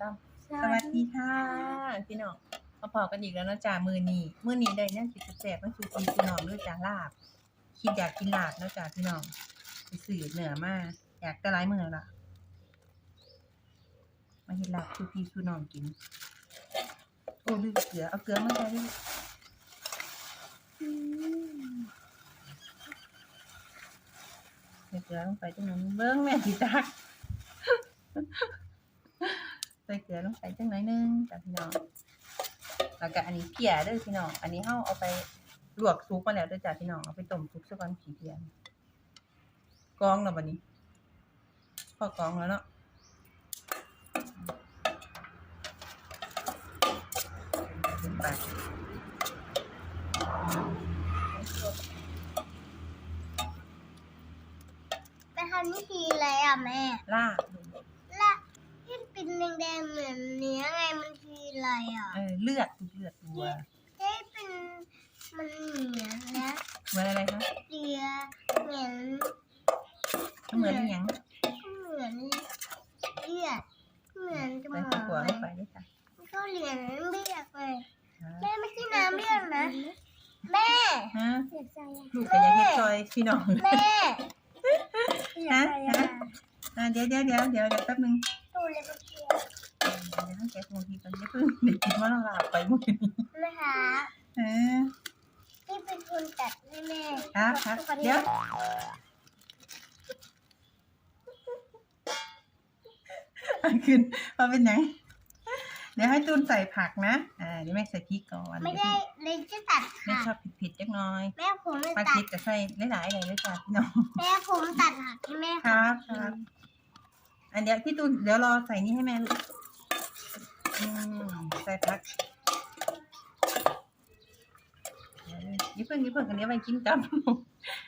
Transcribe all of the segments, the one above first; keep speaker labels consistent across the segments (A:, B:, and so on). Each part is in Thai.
A: ต้องสวัสดีค่ะพี่น้องมาพอกันอีกแล้วเนาะจ้ามือนี้มือนี้ได้เนี่ยสิแสบมันคือกินพี่น้องด้วยจ้าลาบคิดอยากกินลาบเนาะจ้าพี่น้องไปสื่อเหนือมาอยากจะร้ายมือละมาเห็นลาบคือพี่คือน้องกิน โอ้ดูเกลือเอาเกลือมาใส่ดิใส่เกลือลงไปจังนั้นเบิ้งแม่สิตัก ใส่ เกลือลงไปจังหน่อยหนึงจ้ะพี่น้องแล้วก็อันนี้เกลี่ยเด้อพี่น้อง อันนี้เฮาเอาไปลวกซุปมาแล้วเด้อจ้ะพี่น้อง เอาไปต้มซุปซะก่อนขี้เกียจกรองแล้วบัดนี้ พอกรองแล้วเนาะขึ้นไป
B: ไปทำวิธีอะไรอะแม่
A: ลาบดู
B: และที่ เป็นแดงๆเหมือนเนื้อไงมันคืออะไรอะ
A: เออเลือดดูเลือดตัว
B: เอ๊ะเป็นมันเหมือนนะ
A: เหมือนอะไรคะ
B: เกลือเหมือน
A: เหมือนอหยัง
B: เหมือนเลือดเหมือนจะ
A: ใส่
B: ห
A: ข้าว
B: อ
A: ขัว
B: ม
A: ลงไปด้วยจ้ะ
B: มันก็เหลืองเลือดเลย
A: อ่า
B: แม่ไม่ใช่น้ำเลือดนะแม่
A: ฮะ
B: เสียใจอะ
A: ลูกก็อยากเฮ็ดซอยพี่น้อง
B: แม่เสีย
A: ฮะ
B: ใจ
A: ฮะ
B: อะ
A: อ่าเดี๋ยวเดี๋ยวเดี๋ยวเดี๋ยวเดี๋ยวแป๊บนึง
B: ตูเลยก็เสีย
A: เออเดี๋ยวให้แกะโทรทีก่อนเดี๋ยวเพิ่งเด็กกินว่าเราลาบไปมื้อนี้
B: นะคะ
A: เออ
B: ที่เป็นคนตัดให้แม่
A: ครับครับเดี๋ยวอันขึ้นมาเป็นหยังเดี๋ยวให้ตูนใส่ผักนะ อ่าเดี๋ยวแม่ใส่พริกก่อน
B: ไม่ได้เลยจะตัด
A: แม่
B: ค่ะ
A: ชอบเผ็ดๆจักหน่อย
B: แม่ผมไม่
A: ปลา
B: ตั
A: พริ
B: ด
A: กจะใส่หลายๆเลยเลยจ้ะพี่น้อง
B: แม่ผมตัดหักให้แม่
A: ครับครับ อันเดี๋ยวพี่ตูนเดี๋ยวรอใส่นี่ให้แม่ลูกใส่ผักยิ่เพิ่งยิ่เพิ่งอันนี้ไปกินกับ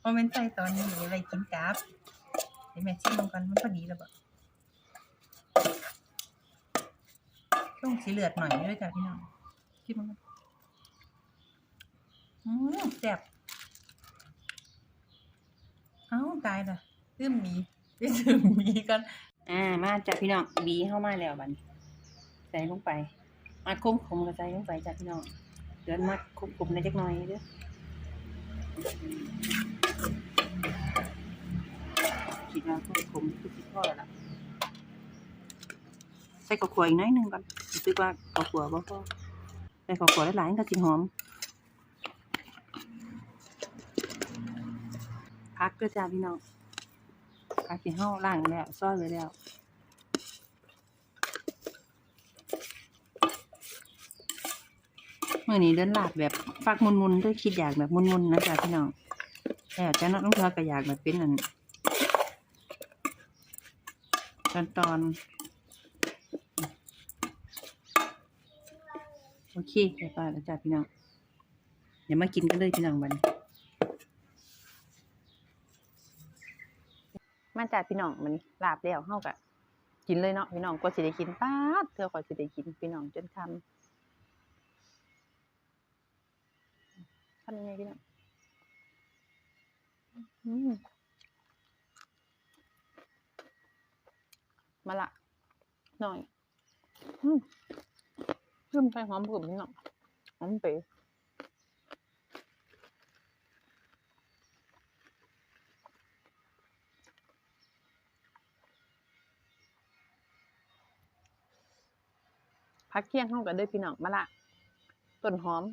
A: โมเมนต์ใส่ตอนนี้ไปกินกับเดี๋ยวแม่ชิมกันมันพอดีแล้วบ่ต้องสีเหลือดหน่อยด้วยจ้ะพี่น้องชิมมันกันอืมแซ่บเอ้าตายละลืมมีไปซื้อมีก่อน อ่า มาจ้ะพี่น้องบีเข้ามาแล้วบันใส่ลงไปมาคุ้มขมกระใส่ลงไปจ้ะพี่น้องเดือนมาคุ้มขมในจักหน่อยเด้อคิดว่าคุ้มขมคือสิพอแล้วล่ะใส่ข้าวขัวอีกน้อยหนึงก่อนรู้สึกว่าข้าวขัวบ่พอใส่ข้าวขัวหลายๆก็สิหอมพักเด้อจ้าพี่น้อง พักที่เฮาล้างแล้วซอยไว้แล้วเมื่อนี้เดินลาดแบบฟักมุนๆด้วยคิดอยากแบบมุนๆนะจ๊ะพี่น้องแต่จ้าน้องเธอก็อยากแบบเป็นอันตอนตอนโอเคเรียบร้อยแล้วจ้ะพี่น้องเดี๋ยวมากินกันเลยพี่น้องบัดน มาจ้ะพี่น้องมันลาบแล้วเฮากะกินเลยเนาะพี่น้องก็สิได้กินป๊าดเธอก็สิได้กินพี่น้องจนคำทำยังไงพี่น้องมาละหน่อยอืมเริ่มใส่หอมกลุ่มนิดหน่อยหอมเป๋ พักเที่ยงห้องกันด้วยพี่น้องมาละต้นหอม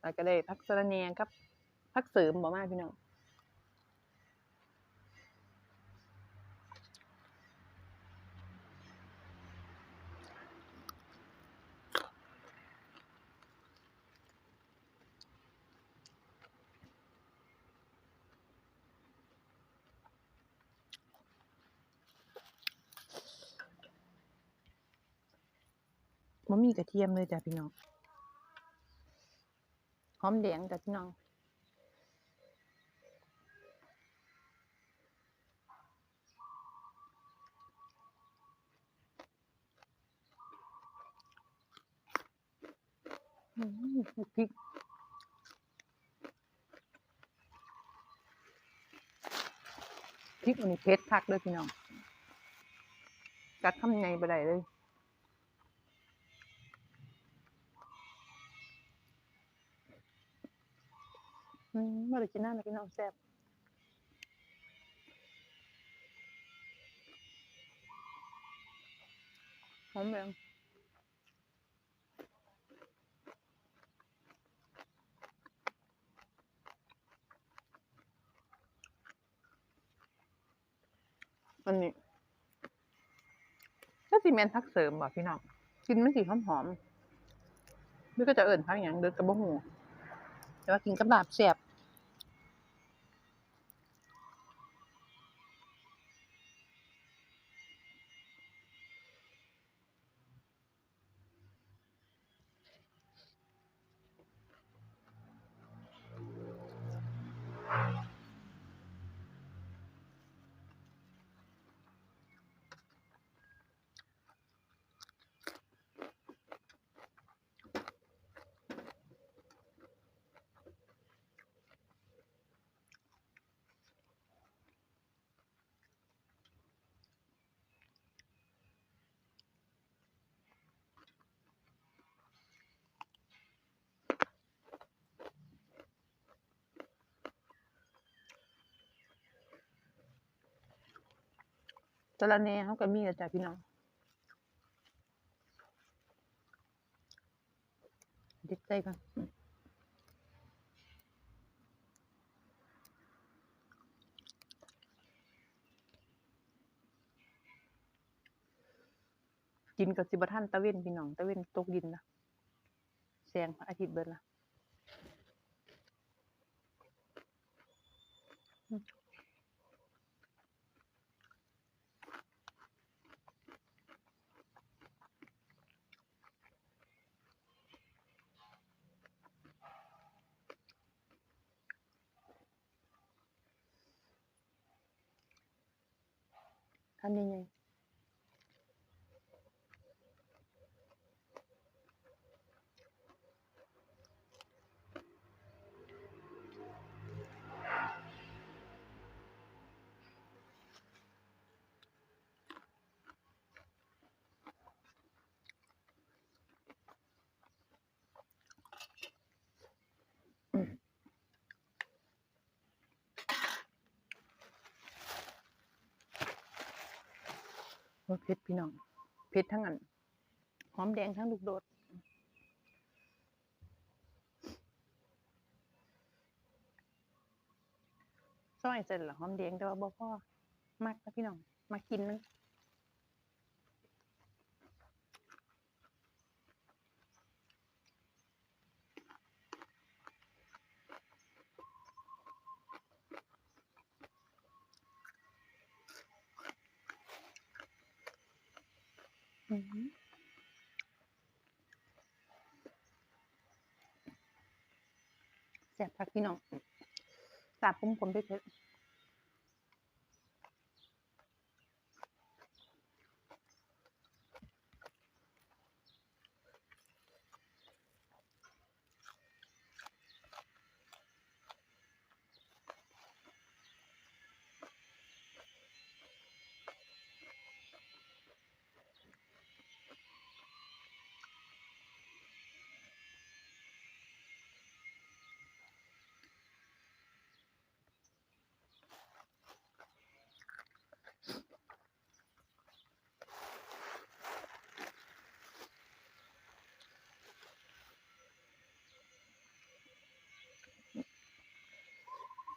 A: แล้วก็ได้พักสะระแหน่กับพักเสริมบอกมาพี่น้อง มันมีกระเทียมเลยจ้ะพี่น้องหอมแดงจ้ะพี่น้องอืมพริกพริกอันนี้เผ็ดคักเลยพี่น้องกัดคำใหญ่ไปได้เลย อืมบ่ได้กินน้ำเลยพี่น้องแซ่บหอมแดงอันนี้ก็สิแมนพักเสริมบ่พี่น้องกินมันสีหอมหอมๆหรือก็จะเอิ่นพักอย่างเดินกระบะหูแต่ว่ากินกับลาบแซ่บ สะระแหน่เขาก็มีแล้วจ้ะพี่น้องเด็ดใจก่อนกินกับสิบท่านตะเวนพี่น้องตะเวนตกดินนะแสงอาทิตย์เบิดละ ทำยังไง โอ้เผ็ดพี่น้องเผ็ดทั้งอันหอมแดงทั้งลูกโดดซอยเสร็จหรอหอมแดงแต่ว่าบ่พอมักนะพี่น้องมากินมัน แสบพักพี่น้องสาบผมผมเถอะ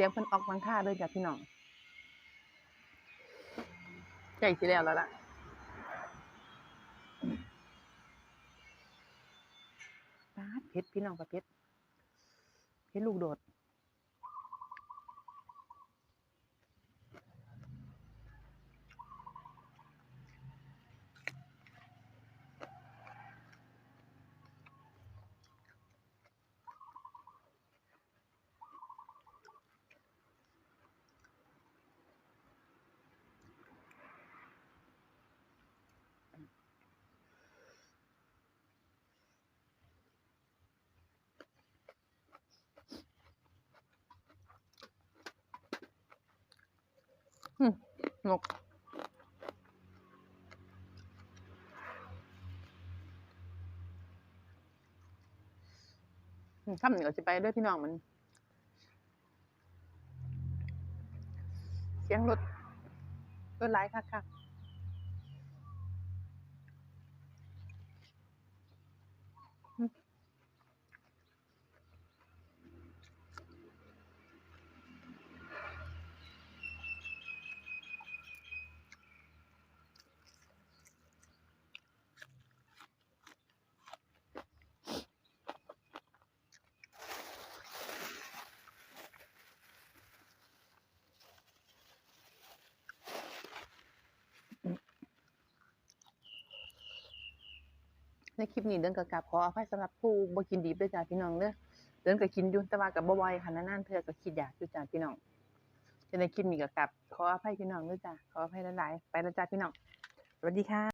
A: สียงเพิ่นออกบางท่าเลยจ้ะพี่น้องใกล้สิแล้วแล้วล่ะปาดเพชรพี่น้องกับเพชรเพชรลูกโดด นกข้ามเหนือจะไปด้วยพี่น้องมัน เสียงรถรถไล่ค่ะค่ะ ในคลิปนี้เดินกับกับขออภัยสำหรับผู้บ่กินดิบด้วยจ้าพี่น้องเด้อเดินกับกินยู่แต่ว่ากับบ่บ่อยค่ะนานๆเธอก็คิดอยากด้วยจ้าพี่น้องจะในคลิปนี้ก็กลับขออภัยพี่น้องด้วยจ้าขออภัยหลายๆไปแล้วจ้าพี่น้องสวัสดีค่ะ